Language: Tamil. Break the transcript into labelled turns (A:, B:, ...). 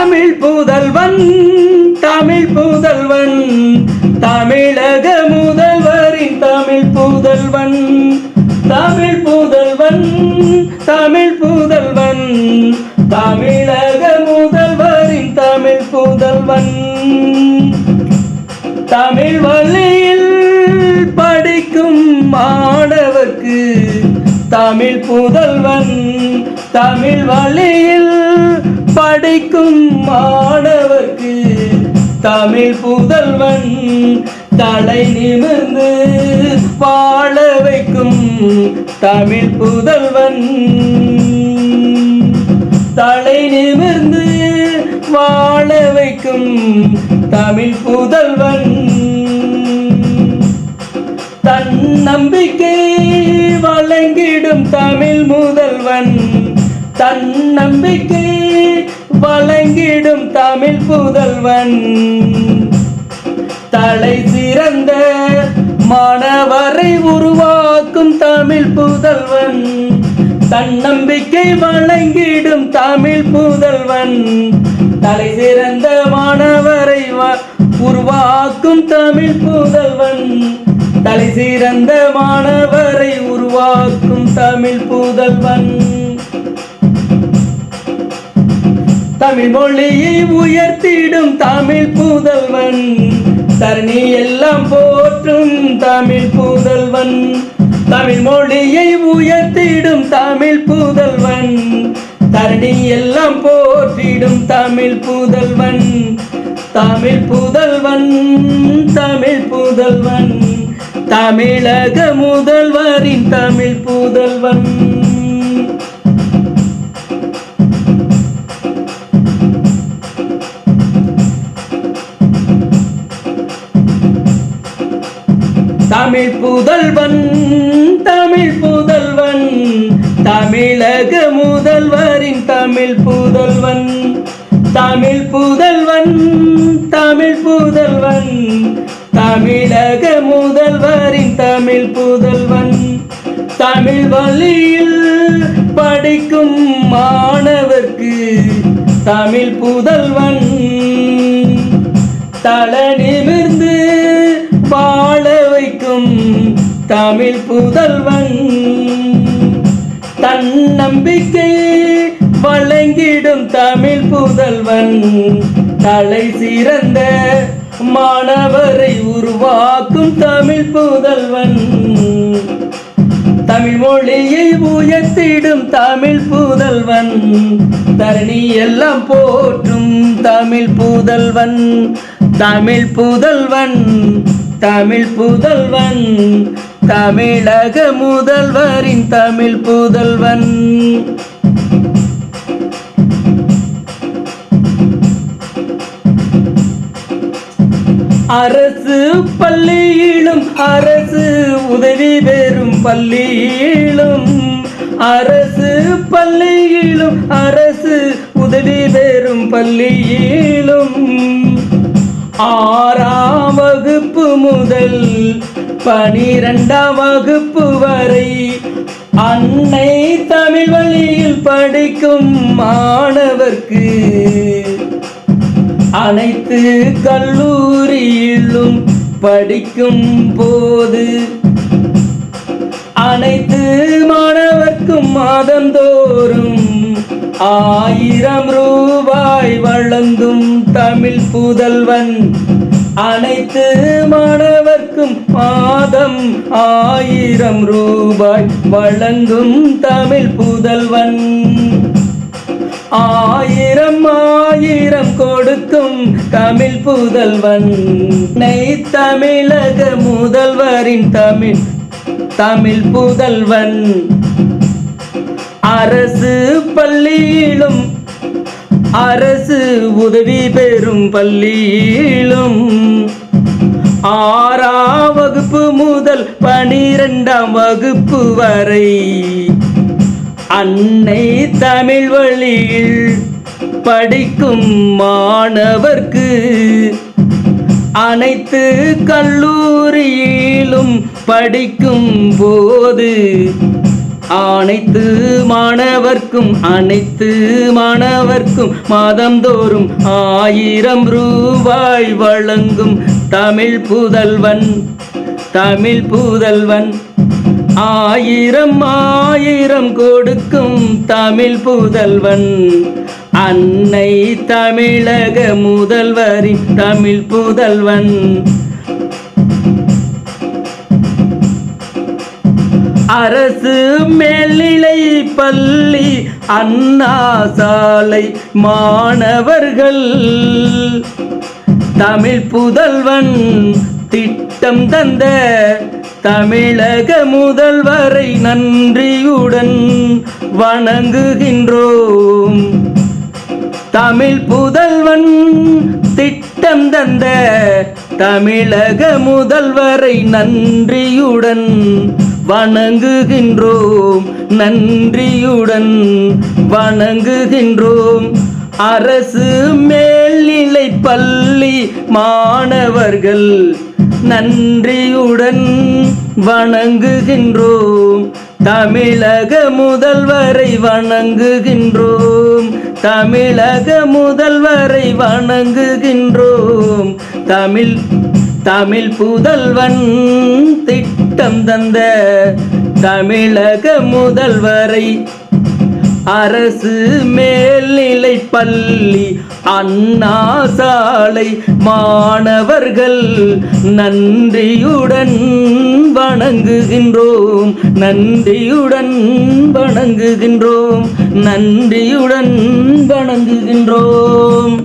A: தமிழ் புதல்வன் தமிழ் புதல்வன் தமிழக முதல்வரின் தமிழ் புதல்வன். தமிழ் புதல்வன் தமிழ் புதல்வன் தமிழக முதல்வரின் தமிழ் புதல்வன். தமிழ் வழியில் படிக்கும் மாணவர்க்கு தமிழ் புதல்வன் தமிழ் வழியில் படைக்கும் மாணவர்க்கு தமிழ் புதல்வன் தலை நிமிர்ந்து வாழ வைக்கும் தமிழ் புதல்வன். தலை நிமிர்ந்து வாழ வைக்கும் தமிழ் புதல்வன். தன் நம்பிக்கை வழங்கிடும் தமிழ் முதல்வன். தன் நம்பிக்கை வழங்கிடும் தமிழ் புதல்வன். தலை சிறந்த மாணவரை உருவாக்கும் தமிழ் புதல்வன். தன்னம்பிக்கை வழங்கிடும் தமிழ் புதல்வன். தலை சிறந்த மாணவரை வ- உருவாக்கும் தமிழ் புதல்வன். தலை சிறந்த மாணவரை உருவாக்கும் தமிழ் புதல்வன். தமிழ் மொழியை உயர்த்திடும் தமிழ் புதல்வன். தரணி எல்லாம் போற்றும் தமிழ் புதல்வன். தமிழ் மொழியை உயர்த்திடும் தமிழ் புதல்வன். தரணி எல்லாம் போற்றிடும் தமிழ் புதல்வன். தமிழ் புதல்வன் தமிழ் புதல்வன். தமிழக முதல்வரின் தமிழ் புதல்வன். தமிழ் புதல்வன் தமிழ் புதல்வன் தமிழக முதல்வரின் தமிழ் புதல்வன். தமிழ் புதல்வன் தமிழ் புதல்வன் தமிழக முதல்வரின் தமிழ் புதல்வன். தமிழ் வழியில் படிக்கும் மாணவர்க்கு தமிழ் புதல்வன். தல தமிழ் புதல்வன். தன் நம்பிக்கை வழங்கிடும் தமிழ் புதல்வன். தலை சிறந்த மாணவரை உருவாக்கும் தமிழ் புதல்வன். தமிழ் மொழியை உயர்த்திடும் தமிழ் புதல்வன். தரணி எல்லாம் போற்றும் தமிழ் புதல்வன். தமிழ் புதல்வன் தமிழ் புதல்வன். தமிழக முதல்வரின் தமிழ் புதல்வன். அரசு பள்ளியிலும் அரசு உதவி பெறும் பள்ளியிலும் அரசு பள்ளியிலும் அரசு உதவி பெறும் பள்ளியிலும். ஆறாம் வகுப்பு முதல் பனிரெண்டாம் வகுப்பு வரை அன்னை தமிழ் வழியில் படிக்கும் மாணவர்க்கு அனைத்து கல்லூரியிலும் படிக்கும் போது அனைத்து மாணவர்க்கும் மாதந்தோறும் ஆயிரம் ரூபாய் வழங்கும் தமிழ் புதல்வன் அனைத்து மாணவர்க்கும் மாதம் ஆயிரம் ரூபாய் வழங்கும் தமிழ் புதல்வன். ஆயிரம் ஆயிரம் கொடுக்கும் தமிழ் புதல்வன். நெய் தமிழக முதல்வரின் தமிழ் தமிழ் புதல்வன். அரசு பள்ளியிலும் அரசு உதவி பெறும் பள்ளியிலும் ஆறாம் வகுப்பு முதல் பனிரெண்டாம் வகுப்பு வரை அன்னை தமிழ் வழியில் படிக்கும் மாணவர்க்கு அனைத்து கல்லூரியிலும் படிக்கும் போது அனைத்து மாணவர்க்கும் அனைத்து மாணவர்க்கும் மாதந்தோறும் ஆயிரம் ரூபாய் வழங்கும் தமிழ் புதல்வன் தமிழ் புதல்வன். ஆயிரம் ஆயிரம் கொடுக்கும் தமிழ் புதல்வன். அன்னை தமிழக முதல்வரின் தமிழ் புதல்வன். அரசு மேல்நிலை பள்ளி அண்ணா சாலை மாணவர்கள். தமிழ் புதல்வன் திட்டம் தந்த தமிழக முதல்வரை நன்றியுடன் வணங்குகின்றோம். தமிழ் புதல்வன் திட்டம் தந்த தமிழக முதல்வரை நன்றியுடன் வணங்குகின்றோம். நன்றியுடன் வணங்குகின்றோம். அரசு மேல்நிலை பள்ளி மாணவர்கள் நன்றியுடன் வணங்குகின்றோம். தமிழக முதல்வரை வணங்குகின்றோம். தமிழக முதல்வரை வணங்குகின்றோம். தமிழ் தமிழ் புதல்வன் திட்டம் தந்த தமிழக முதல்வரை. அரசு மேல்நிலை பள்ளி அண்ணா சாலை மாணவர்கள் நன்றியுடன் வணங்குகின்றோம். நன்றியுடன் வணங்குகின்றோம். நன்றியுடன் வணங்குகின்றோம்.